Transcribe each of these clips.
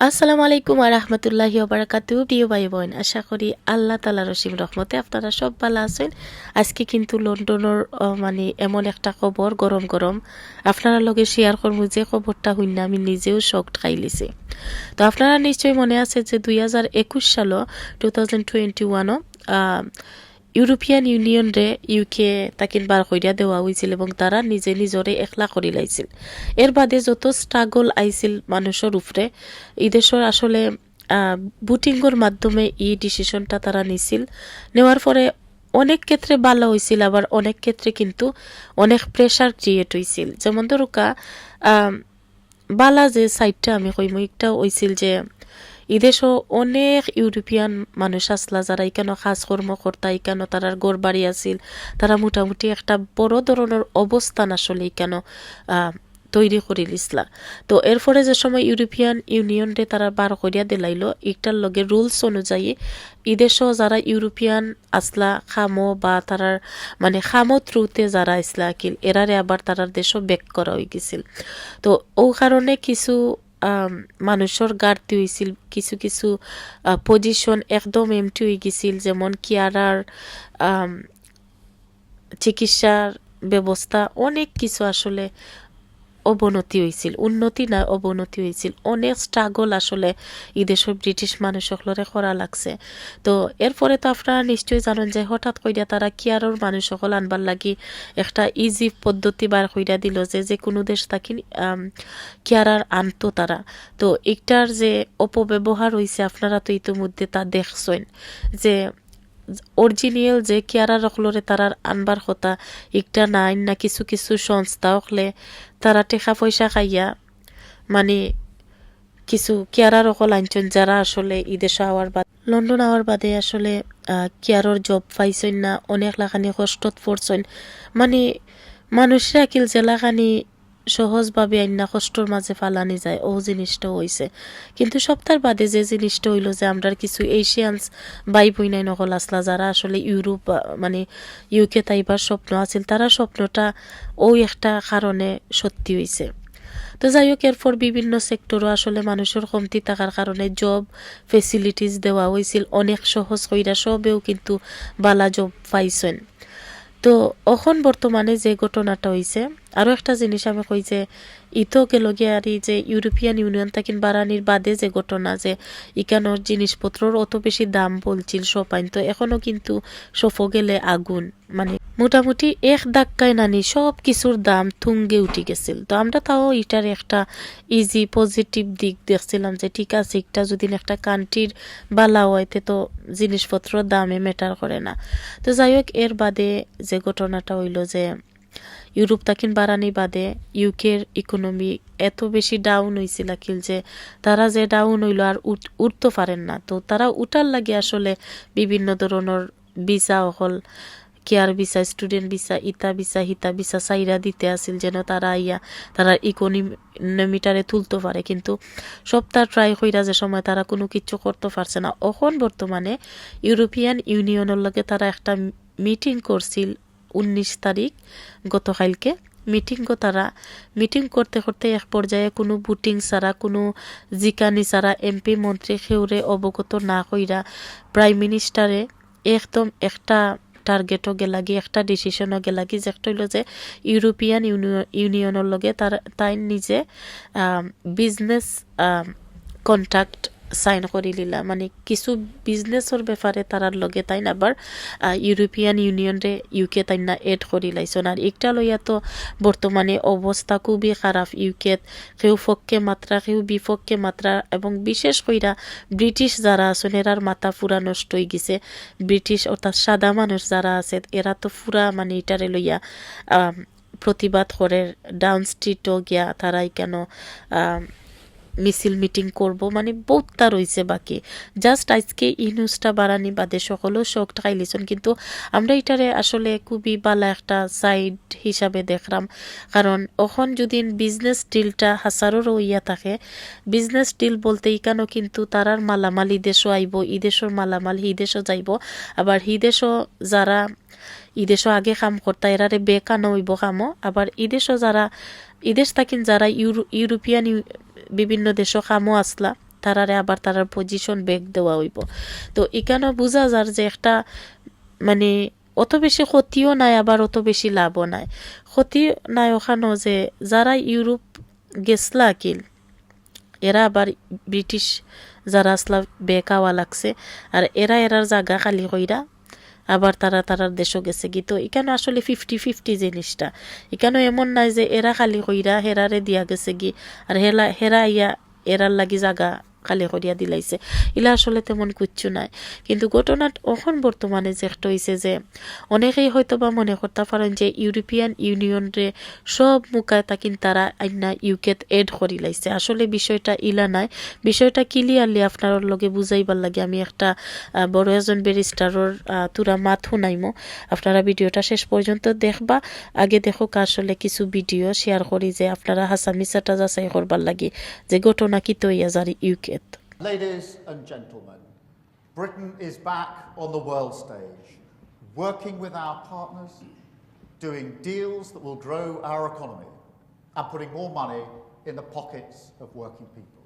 আসসালামু আলাইকুম আর রহমতুল্লাহি ওবারাকাতু প্রিয় ভাই বোন আশা করি আল্লাহ তালা রসিম রহমতে আপনারা সব ভালো আছেন। আজকে কিন্তু লন্ডনের মানে এমন একটা খবর গরম গরম। আপনারা লগে শেয়ার করব যে খবরটা হইন আমি নিজেও শখ খাই লিছি তো আপনারা নিশ্চয়ই মনে আছে যে দুই হাজার একুশ সালও টু থাউজেন্ড টোয়েন্টি ওয়ানও ইউরোপিয়ান ইউনিয়ন রে ইউকে তাকিন বার কইরা দেওয়া হয়েছিল এবং তারা নিজে নিজরে একলা করি লাইছিল। এর বাদে যত স্ট্রাগল আইছিল মানুষের উপরে দেশের আসলে বুটিংয়ের মাধ্যমে এই ডিসিশনটা তারা নিছিল। নেওয়ার পরে অনেক ক্ষেত্রে ভালো হয়েছিল আবার অনেক ক্ষেত্রে কিন্তু অনেক প্রেশার ক্রিয়েট হয়েছিল যেমন ধরুকা বালা যে সাইডটা আমি কইম, একটা হয়েছিল যে ইদেশও অনেক ইউরোপিয়ান মানুষ আসলা যারা ইকানো কাজকর্ম করতা ইকানো তারার গড় বাড়ি আছিল তারা মোটামুটি একটা বড় ধরনের অবস্থান আসলে আহ, তৈরি করে লিসলা তো এরপরে যে সময় ইউরোপিয়ান ইউনিয়নরে তারা বার করিয়া দিলাইলো একটার লগে রুলস অনুযায়ী ইদেশও যারা ইউরোপিয়ান আসলা খামো বা তারার মানে খামো থ্রুতে যারা আসলা আকিল এরারে আবার তারার দেশও ব্যাক করা হয়ে গেছিল। তো ও কারণে কিছু মানুষের ঘাটতি হয়েছিল কিছু কিছু পজিশন একদম এমটি হয়ে গেছিল, যেমন কিয়ারার চিকিৎসার ব্যবস্থা, অনেক কিছু আসলে অবনতি হয়েছিল উন্নতি না অবনতি হয়েছিল অনেক স্ট্রাগল আসলে এই দেশের ব্রিটিশ মানুষ সকলরে করা লাগছে। তো এরপরে তো আপনারা নিশ্চয়ই জানেন যে হঠাৎ কইরা তারা কিয়ারর মানুষ সকল আনবার লাগি একটা ইজি পদ্ধতি বার কইরা দিল যে যে কোনো দেশ থাকি কিয়ারার আনতো তারা। তো একটার যে অপব্যবহার হয়েছে আপনারা তো ইতিমধ্যে তা দেখছেন যে অরিজিনাল যে কিয়ারা রখলরে তারার আনবার কথা একটা নাই না কিছু কিছু সংস্থা হলে তারা টেকা পয়সা খাইয়া মানে কিছু কেয়ারার অকল আনছেন যারা আসলে ইদেশ আওয়ার বাদ, লন্ডন আওয়ার বাদে আসলে কেয়ারর জব পাইছেন না, অনেক লাখানি কষ্টত পড়ছেন মানে মানুষরা কিল জেলাখানি সহজভাবে আইনা কষ্টর মাঝে ফালানি যায়, ও জিনিসটা হইছে। কিন্তু সপ্তাহ বাদে যে জিনিসটা হইল যে আমরা কিছু এশিয়ানস বাই বইনাই নকল আসলা, যারা আসলে ইউরোপ মানে ইউকে তাইবার স্বপ্ন আছিল, তারা স্বপ্নটা ওই একটা কারণে সত্যি হইছে। তো যাই হোক, এরপর বিভিন্ন সেক্টরও আসলে মানুষের কমতি থাকার কারণে জব ফেসিলিটিস দেওয়া হয়েছিল অনেক সহজ কইরা সবেও কিন্তু বালা জব পাইছেন। তো এখন বর্তমানে যে ঘটনাটা হইছে আরও একটা জিনিস আমি কই যে, ইতো গেলগিয়া আর যে ইউরোপিয়ান ইউনিয়ন তাকিন বাড়ানির বাদে যে ঘটনা যে ইকানোর জিনিসপত্রর অত বেশি দাম বলছিল সপাইন, তো এখনও কিন্তু সফো গেলে আগুন। মানে মোটামুটি এক ধাক্কায় নানি সব কিছুর দাম থুঙ্গে উঠে গেছিল। তো আমরা তাও এটার একটা ইজি পজিটিভ দিক দেখছিলাম যে ঠিক আছে, একটা যদি একটা কান্ট্রির বালা হইতে তো জিনিসপত্রের দামে ম্যাটার করে না। তো যাই হোক, এর বাদে যে ঘটনাটা হইল যে ইউরোপ তাকিন বাড়ানি বাদে ইউকের ইকোনমি এত বেশি ডাউন হয়েছিল কিল যে তারা যে ডাউন হইল আর উঠতে পারেন না। তো তারা উঠার লাগে আসলে বিভিন্ন ধরনের ভিসা হল কেয়ার ভিসা স্টুডেন্ট ভিসা ইতা ভিসা হিতা ভিসা সাইরা দিতে আসিল যেন তারা ইয়া তারা ইকোনমিটারে তুলতে পারে। কিন্তু সপ্তাহ ট্রাই কইরা যে সময় তারা কোনো কিছু করতে পারছে না। এখন বর্তমানে ইউরোপিয়ান ইউনিয়নের লগে তারা একটা মিটিং করছিল উনিশ তারিখ গতকালকে। মিটিং গো তারা, মিটিং করতে করতে এক পর্যায়ে কোনো বুটিং ছাড়া, কোনো জিকানি ছাড়া এমপি মন্ত্রী সেউরে অবগত না কইরা প্রাইম মিনিস্টারে একদম একটা টার্গেটও গেলাগি, একটা ডিসিশনও গেলাগি যে হইল যে ইউরোপিয়ান ইউনিয়নের লগে তার, তাই নিজে বিজনেস কন্ট্রাক্ট সাইন করে লিলা। মানে কিছু বিজনেসের ব্যাপারে তারার লগে তাই আবার ইউরোপিয়ান ইউনিয়নরে ইউকে তাই না এড করি লাইছন আর একটা লইয়া তো বর্তমানে অবস্থা খুবই খারাপ ইউকেত কেউ পক্ষে মাত্রা কেউ বিপক্ষে মাত্রা এবং বিশেষ কইরা ব্রিটিশ যারা আছেন এরার মাথা পুরা নষ্ট হয়ে গেছে। ব্রিটিশ অর্থাৎ সাদা মানুষ যারা আছে এরা তো পুরা মানে এটারে লইয়া প্রতিবাদ করে ডাউন স্ট্রিটও গিয়া তারাই কেন মিছিল মিটিং করব মানে বহুতটা রয়েছে বাকি। জাস্ট আজকে এই নিউজটা বাড়ানি বাদে সকলেও শখ টাকাই লিছন কিন্তু আমরা এটারে আসলে খুবই ভালো একটা সাইড হিসাবে দেখলাম। কারণ এখন যদি বিজনেস ডিলটা হাসারও ইয়া থাকে বিজনেস ডিল বলতে ইকানো কিন্তু তারার মালামাল ইদেশও আইব ইদেশের মালামাল হিদেশও যাইব। আবার হিদেশও যারা ইদেশও আগে কাম করতা, এরারে বেকানো হইব কামও। আবার ইদেশও যারা ইদেশ থাকেন যারা ইউরো, ইউরোপিয়ান ইউ- বিভিন্ন দেশও কামও আসলা তারারে আবার তারার পজিশন ব্যাক দেওয়া হইব। তো এখানেও বোঝা যার যে একটা মানে অত বেশি ক্ষতিও নাই আবার অত বেশি লাভও নাই। ক্ষতি নাই ওখানেও যে যারা ইউরোপ গেছলা কিল এরা আবার ব্রিটিশ যারা আসলা বেকাওয়া লাগছে আর এরা এরার জায়গা খালি কইরা আবার তারা তারার দেশও গেছে কি তো এখানে আসলে ফিফটি ফিফটি জিনিসটা। এখানে এমন নাই যে এরা খালি কইরা হেরারে দিয়া গেছে গি আর হেলা হেরা ইয়া এরার লাগি জাগা খালি করিয়া দিলাইছে। ইলা আসলে তেমন কিচ্ছু নাই। কিন্তু ঘটনা অখন বর্তমানে যে হয়েছে যে, অনেকেই হয়তো বা মনে করতে পারেন যে ইউরোপিয়ান ইউনিয়ন রে সব মুখায় তাকিন তারা আইনা ইউকেত এড করি লাইছে। আসলে বিষয়টা ইলা নাই। বিষয়টা ক্লিয়ারলি আপনার লগে বুঝাইবার লাগে। আমি একটা বড় একজন ব্যারিস্টারর তুরা মাত শুনাইমো আপনারা ভিডিওটা শেষ পর্যন্ত দেখবা। আগে দেখো আসলে কিছু ভিডিও শেয়ার করি যে, আপনারা হাসামিসাটা যাচাই করবার লাগে যে, ঘটনা কি তৈয়া যারি ইউকেত Ladies and gentlemen, Britain is back on the world stage, working with our partners, doing deals that will grow our economy, and putting more money in the pockets of working people.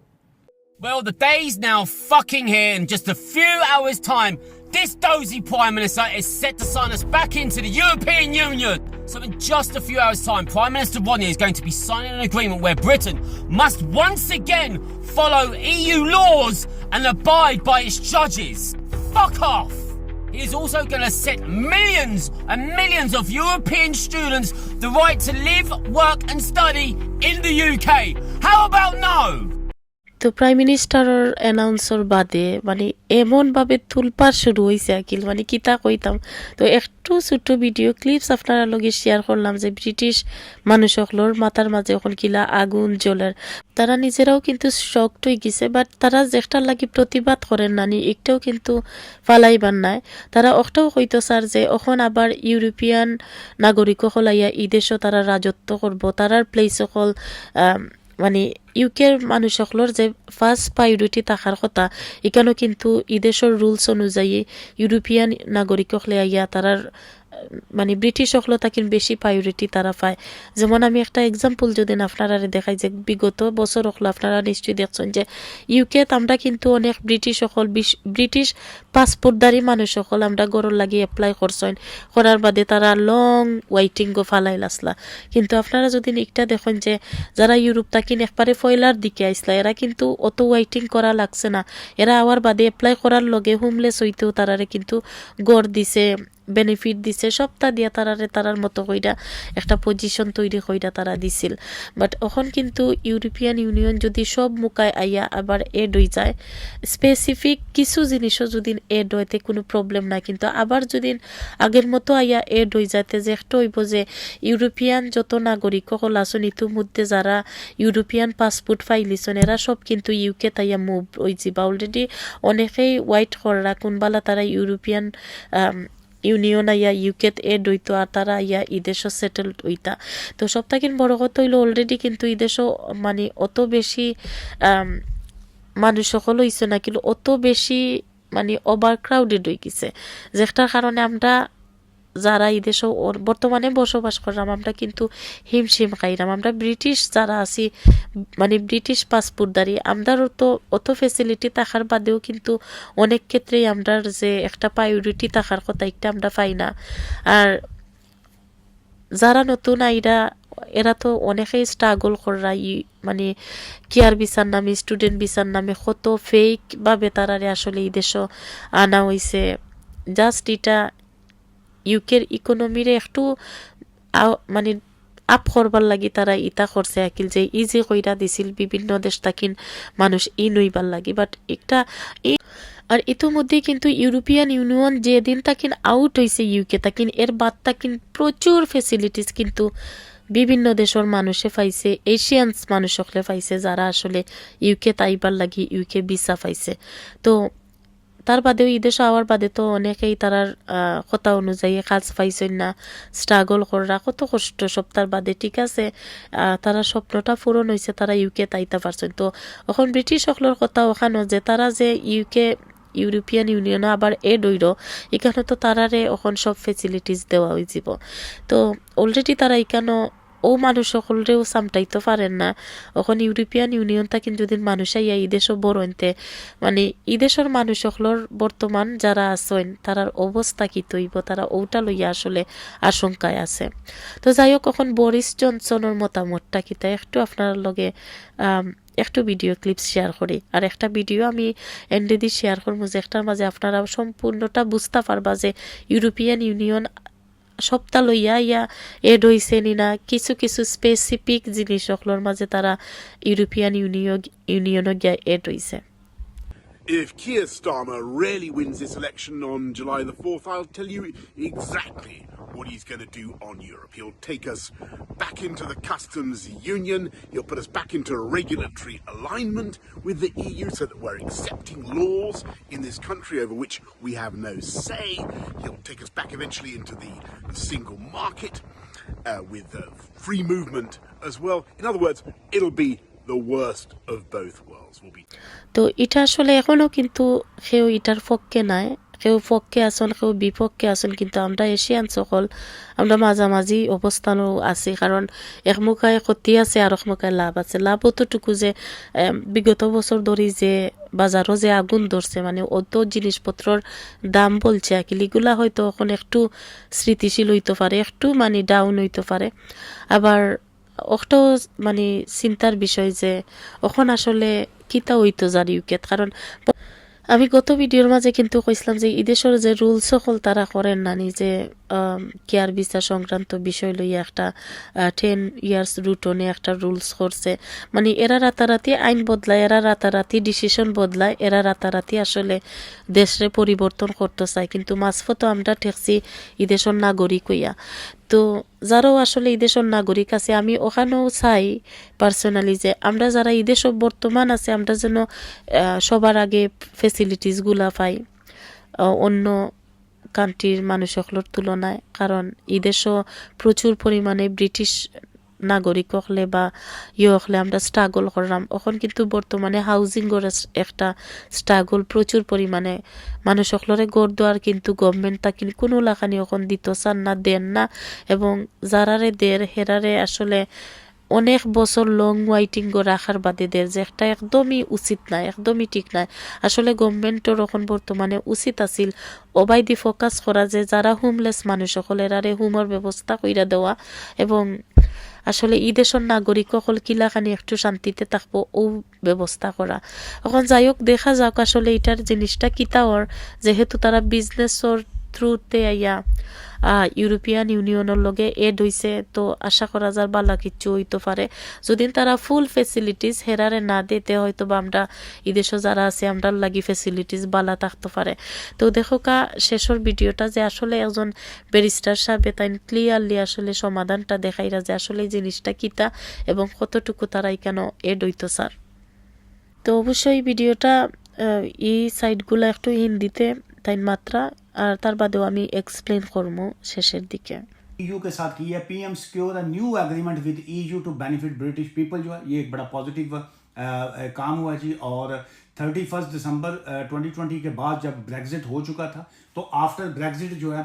Well, the day's now fucking here in just a few hours' time. This dozy Prime Minister is set to sign us back into the European Union. So, in just a few hours' time, Prime Minister Rodney is going to be signing an agreement where Britain must once again follow EU laws and abide by its judges. Fuck off! He is also going to set millions and millions of European students the right to live, work, and study in the UK. How about no? তো prime মিনিস্টারের অ্যানাউন্সর বাদে মানে এমনভাবে তুলপার শুরু হয়েছে আকিল মানে কিতা কইতাম তো একটু ছোট্ট ভিডিও ক্লিপস আপনারা লগে শেয়ার করলাম যে ব্রিটিশ মানুষ সকলের মাথার মাঝে এখন কিলা আগুন জ্বলের তারা নিজেরাও কিন্তু শক্ট হয়ে গেছে বাট তারা যেটার লাগি প্রতিবাদ করেন নানি, একটাও কিন্তু ফালাইবার নাই। তারা অকটাও কইতো স্যার যে এখন আবার ইউরোপিয়ান নাগরিক হলাইয়া ই দেশও তারা রাজত্ব করব তারার প্লেস সকল মানে ইউকের মানুষ সকলের যে ফার্স্ট প্রায়োরিটি থাকার কথা এখানেও কিন্তু ইদেশের রুলস অনুযায়ী ইউরোপিয়ান নাগরিক হলে আইয়া তারার মানে ব্রিটিশ সকল তাকিন বেশি প্রায়োরিটি তারা পায়। যেমন আমি একটা এক্সাম্পল যদি আপনারা দেখাই যে বিগত বছর হলো আপনারা নিশ্চয়ই দেখছেন যে ইউকেত আমরা কিন্তু অনেক ব্রিটিশ সকল ব্রিটিশ পাসপোর্টদারি মানুষ সকল আমরা গরর লাগি এপ্লাই করছেন। করার বাদে তারা লং ওয়াইটিং গো ফালাই লাসলা। কিন্তু আপনারা যদি একটা দেখেন যে যারা ইউরোপ তাকিন একবারে ফয়লার দিকে আইসলা, এরা কিন্তু অত ওয়াইটিং করা লাগছে না। এরা আওয়ার বাদে এপ্লাই করার লগে হোমলেস হইতেও তারারে কিন্তু গড় দিছে। বেনিফিট দিছে, সবটা দিয়া তারারে তারার মতো কইরা একটা পজিশন তৈরি কইরা তারা দিছিল। বাট এখন কিন্তু ইউরোপিয়ান ইউনিয়ন যদি সব মুখায় আইয়া আবার এড হয়ে যায় স্পেসিফিক কিছু জিনিসও যদি এড হইতে কোনো প্রবলেম নাই। কিন্তু আবার যদি আগের মতো আইয়া এড হয়ে যাতে যে একটা হইব যে ইউরোপিয়ান যত নাগরিক সকল আছেন ইতিমধ্যে যারা ইউরোপিয়ান পাসপোর্ট ফাইলিছন এরা সব কিন্তু ইউকে তাইয়া মুভ হয়েছে বা অলরেডি অনেকেই হোয়াইট কররা কোনবালা তারা ইউরোপিয়ান ইউনিয়ন আইয়া ইউকেত এ হইতো আতারা তারা ইয়া ইদেশও সেটেলড হইতা তো সব থাকেন বড় কথা হইল অলরেডি কিন্তু ইদেশও মানে অত বেশি মানুষ সকল হইছে না, কিন্তু অত বেশি মানে ওভার ক্রাউডেড হয়ে গেছে। যেটার কারণে আমরা যারা এই দেশে বর্তমানে বসবাস করলাম আমরা কিন্তু হিমশিম খাইলাম আমরা ব্রিটিশ যারা আছি মানে ব্রিটিশ পাসপোর্টদারি আমরাও তো অত ফেসিলিটি থাকার বাদেও কিন্তু অনেক ক্ষেত্রেই আমরার যে একটা প্রায়োরিটি থাকার কথা একটা আমরা পাই না। আর যারা নতুন আইরা, এরা তো অনেকেই স্ট্রাগল করা মানে কেয়ার বিচার নামে স্টুডেন্ট বিচার নামে, কত ফেক ভাবে তারারে আসলে এই দেশও আনা হয়েছে জাস্ট এটা ইউকের ইকোনমিরে একটু মানে আপ করবার লাগি তারা ইতা করছে আকিল যে ইজি কইরা দিছিল বিভিন্ন দেশ তাকিন মানুষ ই নইবার লাগি। বাট একটা আর ইতিমধ্যে কিন্তু ইউরোপিয়ান ইউনিয়ন যে যেদিন তাকিন আউট হয়েছে ইউকে তাকিন এর বাদ তাকিন প্রচুর ফেসিলিটিস কিন্তু বিভিন্ন দেশের মানুষে পাইছে এশিয়ানস মানুষ সকলে পাইছে যারা আসলে ইউকে তাইবার লাগি ইউকে ভিসা পাইছে। তো তার বাদেও ঈদের আওয়ার বাদে তো অনেকেই তারার কথা অনুযায়ী কাজ পাইছেন না স্ট্রাগল করা কত কষ্ট সপ্তাহ বাদে, ঠিক আছে? তারা স্বপ্নটা পূরণ হয়েছে তারা ইউকে তাইতে পারছেন। তো এখন ব্রিটিশ সকলের কথা ওখানো যে তারা যে ইউকে ইউরোপিয়ান ইউনিয়নে আবার এড হইল, এখানে তো তারারে এখন সব ফেসিলিটিস দেওয়া হয়ে যাব তো অলরেডি তারা এখানে ও মানুষ সকলরেও সামটাইতে পারেন না। এখন ইউরোপিয়ান ইউনিয়ন থাকেন যদি মানুষ আইয়া এই দেশও বড়ইনতে মানে এই দেশের মানুষ সকলের বর্তমান যারা আছেন, তারার অবস্থা কি তৈব? তারা ওটা লইয়া আসলে আশঙ্কায় আছে। তো যাই হোক এখন বরিস জনসনের মতামতটা কি তাই একটু আপনার লগে একটু ভিডিও ক্লিপ শেয়ার করি। আর একটা ভিডিও আমি এন্ডে শেয়ার করব যে একটার মাঝে আপনারা সম্পূর্ণটা বুঝতে পারবা যে ইউরোপিয়ান ইউনিয়ন সপ্তাহ লইয়া ইয়া এড হইছে না কিছু কিছু স্পেসিফিক জিনিস সকলের মাঝে তারা ইউরোপিয়ান ইউনিয়ন ইউনিয়নও গিয়া এড হইছে। If Keir Starmer really wins this election on July the 4th, I'll tell you exactly what he's going to do on Europe. He'll take us back into the customs union, he'll put us back into regulatory alignment with the EU so that we're accepting laws in this country over which we have no say. He'll take us back eventually into the single market uh, with uh, free movement as well. In other words, it'll be তো এটা আসলে এখনও কিন্তু কেউ এটার পক্ষে নাই। কেউ পক্ষে আসন কেউ বিপক্ষে আসন কিন্তু আমরা এশিয়ান সকল, আমরা মাঝামাঝি অবস্থানও আছি। কারণ একমুখায় ক্ষতি আছে আর একমুখায় লাভ আছে। লাভ অতটুকু যে বিগত বছর ধরে যে, বাজারও যে আগুন ধরছে মানে অত জিনিসপত্রর দাম বলছে আকিলিগুলা হয়তো এখন একটু স্মৃতিশীল হইতে পারে, একটু মানে ডাউন হইতে পারে। আবার ওটাও মানে চিন্তার বিষয় যে ওখন আসলে কিতা হইতো জানি উইকেট কারণ আমি গত ভিডিওর মাঝে কিন্তু কইছিলাম যে ইদেশের যে রুলস সকল তারা করেন না যে কেয়ার ভিসা সংক্রান্ত বিষয় লইয়া একটা টেন ইয়ার্স রুটনে একটা রুলস করছে মানে এরা রাতারাতি আইন বদলায় এরা রাতারাতি ডিসিশন বদলায় এরা রাতারাতি আসলে দেশরে পরিবর্তন করতে চায়। কিন্তু মাঝপথ আমরা ঠেকছি ইদেশের নাগরিক হইয়া। তো যারাও আসলে দেশের নাগরিক আছে, আমি ওখানেও চাই পার্সোনালি যে আমরা যারা এই দেশ বর্তমান আছে, আমরা যেন সবার আগে ফেসিলিটিসগুলা পাই অন্য কান্ট্রির মানুষগুলোর তুলনায়। কারণ এই দেশও প্রচুর পরিমাণে ব্রিটিশ নাগরিক হলে বা ইয়ে হলে আমরা স্ট্রাগল করলাম। এখন কিন্তু বর্তমানে হাউজিং একটা স্ট্রাগল প্রচুর পরিমাণে। মানুষ সকলরে গড় দেওয়ার কিন্তু গভর্নমেন্ট কিন্তু কোনো লাখানি এখন দিত চান না, দেন না। এবং যারারে দের হেরারে আসলে অনেক বছর লং ওয়াইটিং রাখার বাদে দের যে একটা একদমই উচিত নাই, একদমই ঠিক নাই। আসলে গভর্নমেন্টের এখন বর্তমানে উচিত আছিল অবাইদি ফোকাস করা যে যারা হোমলেস মানুষ সকল এরারে হোমের ব্যবস্থা কইরা দেওয়া। এবং আসলে ই দেশের নাগরিক সকল কিলাখানি একটু শান্তিতে থাকব, ও ব্যবস্থা করা। এখন যাই হোক, দেখা যাক আসলে এটার জিনিসটা কিতাওয়ার যেহেতু তারা বিজনেসর থ্রুতে আইয়া ইউরোপিয়ান ইউনিয়নের লগে এড হইছে, তো আশা করা যার বালা কিচ্ছু হইতে পারে। যদি তারা ফুল ফেসিলিটিস হেরারে না দিতে হয়তো বা আমরা ইদেশও যারা আছে, আমরা লাগি ফেসিলিটিস বালা থাকতে পারে। তো দেখো কা, শেষের ভিডিওটা যে আসলে একজন ব্যারিস্টার সাহেব তাই ক্লিয়ারলি আসলে সমাধানটা দেখাইরা যে আসলে এই জিনিসটা কিতা এবং কতটুকু তারাই কেন এড হইতো, স্যার। তো অবশ্যই ভিডিওটা এই সাইডগুলো একটু হিন্দিতে তাই মাত্রা আর তার বাদেও আমি এক্সপ্লেন করব শেষের দিকে EU کے ساتھ کی ہے پی ایم سکیور نیو ایگریمنٹ ود ای یو ٹو بینیفٹ برٹش پیپل جو ہے، یہ ایک بڑا پازیٹیو کام ہوا جی۔ اور تھرٹی فسٹ دسمبر ٹوئنٹی ٹوئنٹی کے بعد جب بریگزٹ ہو چکا تھا، تو آفٹر بریگزٹ جو ہے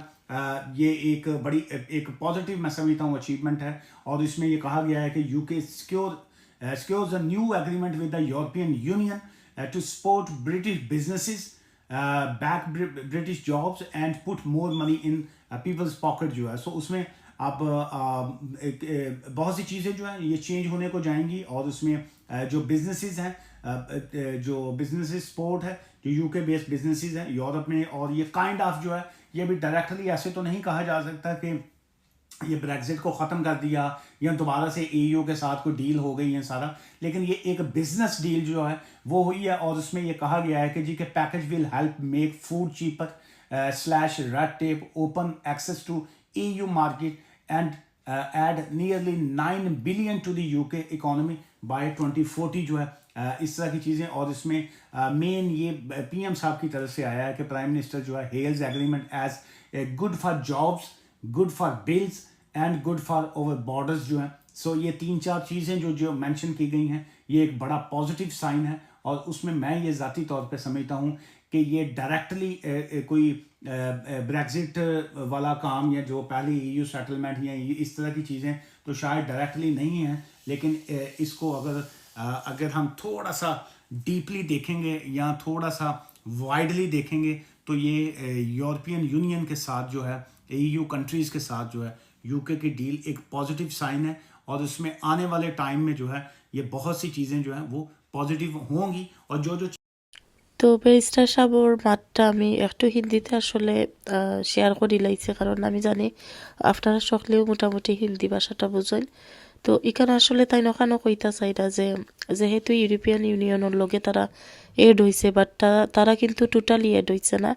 یہ ایک بڑی، ایک پازیٹیو میں سمجھتا ہوں اچیومنٹ ہے۔ اور اس میں یہ کہا گیا ہے کہ یو کے سکیور سکیورز اے نیو ایگریمنٹ ود دا یورپین یونین ٹو سپورٹ برٹش بزنسز بیک برٹش جابس اینڈ پٹ مور منی ان پیپلز پاکٹ جو ہے سو اس میں آپ بہت سی چیزیں جو ہیں، یہ چینج ہونے کو جائیں گی اور اس میں uh, جو بزنسز ہیں uh, uh, جو بزنسز سپورٹ ہے، جو یو کے بیس بزنسز ہیں یورپ میں، اور یہ کائنڈ آف جو ہے، یہ بھی ڈائریکٹلی ایسے تو نہیں کہا جا سکتا کہ یہ بریگزٹ کو ختم کر دیا یا دوبارہ سے اے یو کے ساتھ کوئی ڈیل ہو گئی ہے سارا۔ لیکن یہ ایک بزنس ڈیل جو ہے، وہ ہوئی ہے اور اس میں یہ کہا گیا ہے کہ جی کہ پیکج ول ہیلپ میک فوڈ چیپر سلیش ریڈ ٹیپ اوپن ایکسس ٹو اے یو مارکیٹ اینڈ ایڈ نیئرلی نائن بلین ٹو دی یو کے اکانومی بائی ٹوینٹی فورٹی جو ہے uh, اس طرح کی چیزیں۔ اور اس میں uh, مین یہ پی ایم صاحب کی طرف سے آیا ہے کہ پرائم منسٹر جو ہے ہیلز ایگریمنٹ ایز گڈ فار جابس گڈ فار بلز اینڈ گڈ فار اوور بارڈرز جو ہیں. سو یہ تین چار چیزیں جو جو مینشن کی گئی ہیں، یہ ایک بڑا پازیٹیو سائن ہے اور اس میں میں یہ ذاتی طور پہ سمجھتا ہوں کہ یہ ڈائریکٹلی کوئی بریگزٹ والا کام یا جو پہلی ای یو سیٹلمنٹ یا اس طرح کی چیزیں تو شاید ڈائریکٹلی نہیں ہیں، لیکن اس کو اگر اگر ہم تھوڑا سا ڈیپلی دیکھیں گے یا تھوڑا سا وائڈلی دیکھیں گے تو یہ یورپین یونین کے ساتھ جو ہے ای یو کنٹریز کے ساتھ جو ہے UK की डील एक पॉजिटिव साइन है और उसमें आने वाले टाइम में जो है ये बहुत सी चीज़ें जो हैं वो पॉजिटिव होंगी और जो जो তো ব্যারিস্টার সাবর মাতটা আমি একটু হিন্দিতে আসলে শেয়ার করি লাইছে কারণ আমি জানি আপনারা সকলেও মোটামুটি হিন্দি ভাষাটা বুঝেন তো এখানে আসলে তাই নখানো কইতা চাইরা যে যেহেতু ইউরোপিয়ান ইউনিয়নের লগে তারা এড হয়েছে বাট তারা কিন্তু টোটালি এড হয়েছে না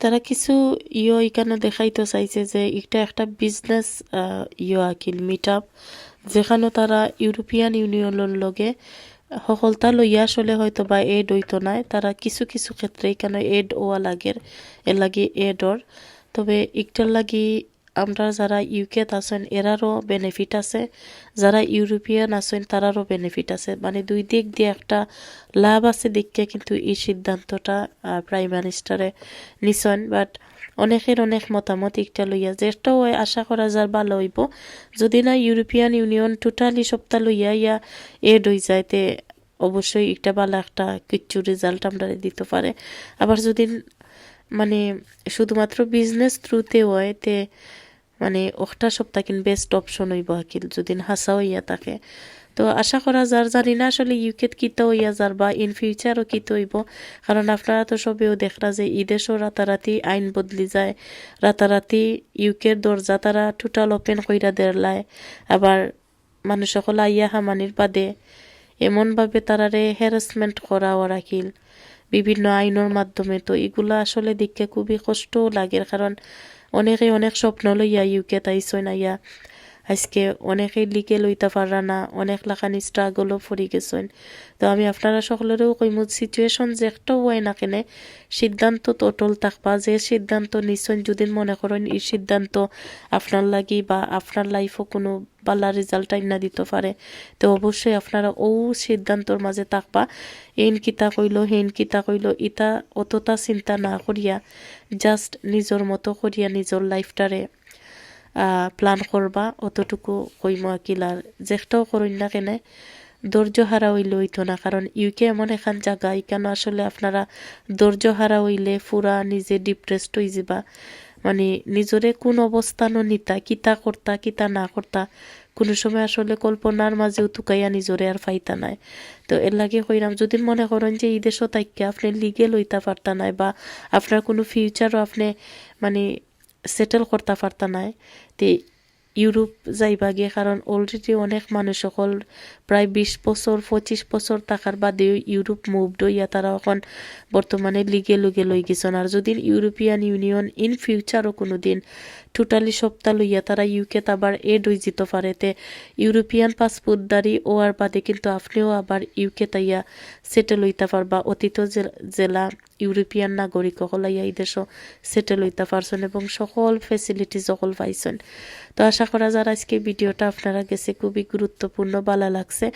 তারা কিছু ইয় এখানে দেখাইতে চাইছে যে এটা একটা বিজনেস ইয় আকিল মিট আপ যেখানে তারা ইউরোপিয়ান ইউনিয়নের লগে সফলতা লইয়া আসলে হয়তো বা এড হইতো নাই তারা কিছু কিছু ক্ষেত্রে এখানে এড ওয়া লাগের এ লাগি এডর তবে একটার লাগি আমরা যারা ইউকেত আছেন, এরারও বেনিফিট আছে। যারা ইউরোপিয়ান আছেন, তারারও বেনিফিট আছে। মানে দুই দিক দিয়ে একটা লাভ আছে দিককে, কিন্তু এই সিদ্ধান্তটা প্রাইম মিনিস্টারে নিছেন। বাট অনেকের অনেক মতামত একটা লইয়া যেটাও আশা করা যার ভালো হইব। যদি না ইউরোপিয়ান ইউনিয়ন টোটালি সপ্তাহ লইয়া, ইয়া এড হয়ে যায়, তে অবশ্যই একটা ভালো একটা কিচ্ছু রেজাল্ট আমরা দিতে পারে। আবার যদি মানে শুধুমাত্র বিজনেস থ্রুতে হয়, তে মানে ওটা সপ্তাহ কিন বেস্ট অপশন হইব আকিল, যদি হাসা হইয়া থাকে। তো আশা করা যার, জানি না আসলে ইউকেত কিতা হইয়া যার বা ইন ফিউচারও কিতা হইব। কারণ আপনারা তো সবেও দেখরা যে ইদেশও রাতারাতি আইন বদলি যায়। রাতারাতি ইউকের দরজা তারা টোটাল ওপেন কইরা দেড়লায়। আবার মানুষ সকল আইয়া হামানির বাদে এমনভাবে তারারে হ্যারাসমেন্ট করা রাখিল বিভিন্ন আইনের মাধ্যমে তো এগুলা আসলে দেখতে খুবই কষ্টও লাগে। কারণ অনেকে অনেক স্বপ্ন লইয়া ইউকে তাইছই না ইয়া আজকে অনেকে লিগে লইতে পারা না, অনেক লাখানি স্ট্রাগলও পড়ি গেছেন। তো আমি আপনারা সকলেরও কইমু সিচুয়েশন যে একটা হয় না কেনে, সিদ্ধান্ত অটল থাকবা। যে সিদ্ধান্ত নিশ্চয় যদি মনে করেন এই সিদ্ধান্ত আপনার লাগি বা আপনার লাইফও কোনো বালা রেজাল্ট না দিতে পারে, তো অবশ্যই আপনারা ও সিদ্ধান্তর মাঝে থাকবা। এন কিতা কইল, হেন কিতা কইল, ইতা অতটা চিন্তা না করিয়া জাস্ট নিজের মতো করিয়া নিজের লাইফটারে প্ল্যান করবা অতটুকু কইম আর যেটাও করুন না কেনে ধৈর্য হারা হইলে হইতো না কারণ ইউকে এমন এখান জায়গা কেন আসলে আপনারা ধৈর্য হারা হইলে পুরা নিজে ডিপ্রেসড হয়ে যাবা মানে নিজরে কোন অবস্থানও নিতা, কিতা করতা কিতা না করতা কোনো সময় আসলে কল্পনার মাঝেও তুকাইয়া নিজরে আর ফাইতা নাই। তো এর লাগে কইরাম যদি মনে করেন যে এই দেশও তাইকে আপনি লিগেল হইতা পারতা নাই বা আপনার কোনো ফিউচারও আপনি মানে সেটেল করতে পারতা নাই তে ইউরোপ যাইবা গিয়ে কারণ অলরেডি অনেক মানুষ সকল প্রায় বিশ বছর পঁচিশ বছর থাকার বাদেও ইউরোপ মুভড হইয়া তারা এখন বর্তমানে লিগে লুগে লই গেছেন আর যদি ইউরোপিয়ান ইউনিয়ন ইন ফিউচারও কোনো দিন টোটালি সপ্তাহ লইয়া তারা ইউকে আবার এড হয়ে যেতে পারে তে ইউরোপিয়ান পাসপোর্টদারি ও আর বাদে কিন্তু আপনিও আবার ইউকে তাইয়া সেটেল হইতে পারবা অতীত জেলা ইউরোপিয়ান নাগরিক সকলাইয়া এই দেশও সেটেল হইতে পারছেন এবং সকল ফেসিলিটি সকল পাইছেন। তো আশা করা যার আজকে ভিডিওটা আপনারা গেছে খুবই গুরুত্বপূর্ণ, ভালো লাগছে।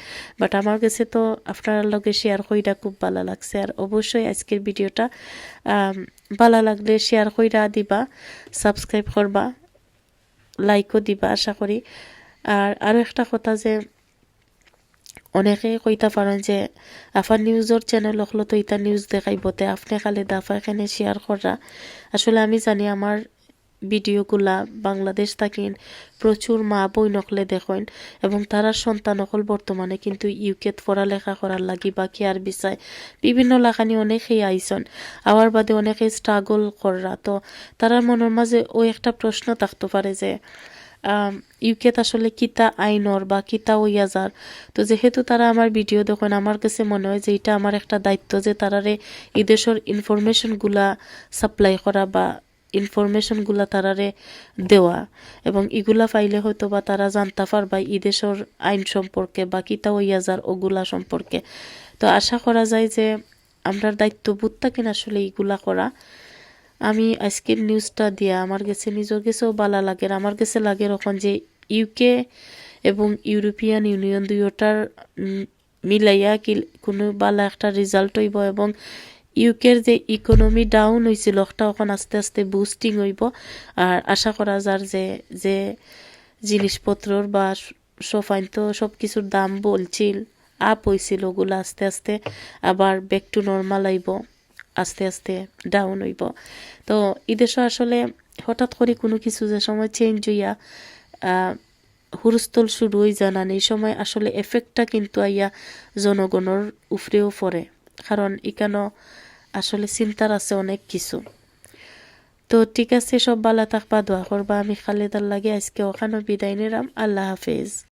বাট আমার কাছে তো আপনার লগে শেয়ার কইরা খুব ভালো লাগছে। আর অবশ্যই আজকের ভিডিওটা ভালো লাগলে শেয়ার কইরা দিবা সাবস্ক্রাইব করবা লাইকও দিবা, আশা করি। আর আরও একটা কথা যে অনেকে কইতা পারেন যে আফার নিউজর চ্যানেল হলো তো ইতা নিউজ দেখাইবতে আপনি খালি দাফা এখানে শেয়ার করা আসলে আমি জানি আমার ভিডিওগুলা বাংলাদেশ থাকেন, প্রচুর মা বই নকলে দেখেন এবং তারার সন্তান নকল বর্তমানে কিন্তু ইউকেত পড়ালেখা করার লাগি বা কেয়ার বিচায়। বিভিন্ন লাখানি অনেকেই আইসন। আওয়ার বাদে অনেকে স্ট্রাগল কররা তো তারার মনের মাঝে ওই একটা প্রশ্ন থাকতে পারে যে ইউকেত আসলে কিতা আইনর বা কিতা ওয়াজার তো যেহেতু তারা আমার ভিডিও দেখেন, আমার কাছে মনে হয় যে এটা আমার একটা দায়িত্ব যে তারারে এই দেশের ইনফরমেশনগুলা সাপ্লাই করা বা ইনফরমেশনগুলা তারারে দেওয়া। এবং ইগুলা পাইলে হয়তো বা তারা জানতে পারবা ই দেশের আইন সম্পর্কে বা কিতা ওয়াজার ওগুলা সম্পর্কে। তো আশা করা যায় যে আমরা দায়িত্ববোধ থাকেন আসলে ইগুলা করা। আমি আজকের নিউজটা দিয়া আমার কাছে নিজের কাছেও বালা লাগে আমার কাছে লাগে এখন যে ইউকে এবং ইউরোপিয়ান ইউনিয়ন দুইটার মিলাইয়া কি কোনো বালা একটা রেজাল্ট হইব এবং ইউকের যে ইকোনমি ডাউন হয়েছিল ওটা এখন আস্তে আস্তে বুস্টিং হইব। আর আশা করা যার যে যে জিনিসপত্রর বা সোফাইন তো সব কিছুর দাম বলছিল আপ হয়েছিল ওগুলো আস্তে আস্তে আবার ব্যাক টু নর্মাল আইব আস্তে আস্তে ডাউন হইব। তো এদেশে আসলে হঠাৎ করে কোনো কিছু যে সময় চেঞ্জ হইয়া হুরস্থল শুরু হয়ে জানান এই সময় আসলে এফেক্টটা কিন্তু আইয়া জনগণের উফরেও পড়ে। কারণ এখানেও আসলে চিন্তার আছে অনেক কিছু। তো ঠিক আছে, সব ভালো থাকবা, দোয়া করবা। আমি খালেদার লাগে আজকে ওখানে বিদায় নিলাম। আল্লাহ হাফেজ।